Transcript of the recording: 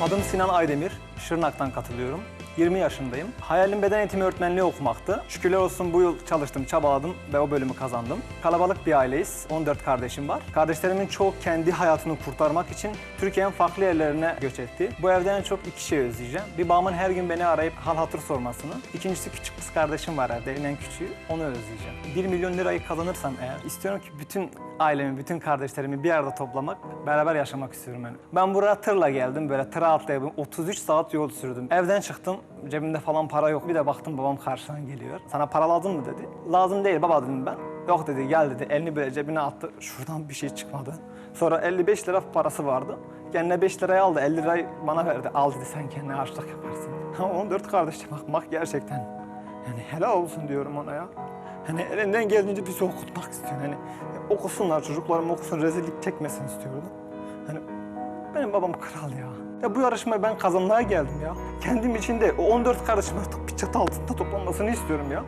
Adım Sinan Aydemir. Şırnak'tan katılıyorum. 20 yaşındayım. Hayalim beden eğitimi öğretmenliği okumaktı. Şükürler olsun bu yıl çalıştım, çabaladım ve o bölümü kazandım. Kalabalık bir aileyiz. 14 kardeşim var. Kardeşlerimin çoğu kendi hayatını kurtarmak için Türkiye'nin farklı yerlerine göç etti. Bu evde en çok iki şey özleyeceğim. Bir babamın her gün beni arayıp hal hatır sormasını. İkincisi küçük kız kardeşim var evde, en küçüğü. Onu özleyeceğim. 1 milyon lirayı kazanırsam eğer istiyorum ki bütün ailemi, bütün kardeşlerimi bir arada toplamak, beraber yaşamak istiyorum yani. Ben buraya tırla geldim, böyle tıra atlayabildim. 33 saat yol sürdüm. Evden çıktım, cebimde falan para yok. Bir de baktım babam karşıdan geliyor. Sana para lazım mı dedi. Lazım değil baba dedim ben. Yok dedi gel dedi. Elini böyle cebine attı. Şuradan bir şey çıkmadı. Sonra 55 lira parası vardı. Kendine 5 lirayı aldı. 50 lirayı bana verdi. Al dedi sen kendine harçlık yaparsın. Ha 14 kardeşe bakmak gerçekten. Yani helal olsun diyorum ona ya. Hani elinden geldiğince bizi okutmak istiyor. Hani okusunlar çocuklarım okusun rezillik çekmesin istiyordu. Hani benim babam kral ya. Ya bu yarışmaya ben kazanmaya geldim ya. Kendim için de o 14 kardeşim artık bir çatı altında toplanmasını istiyorum ya.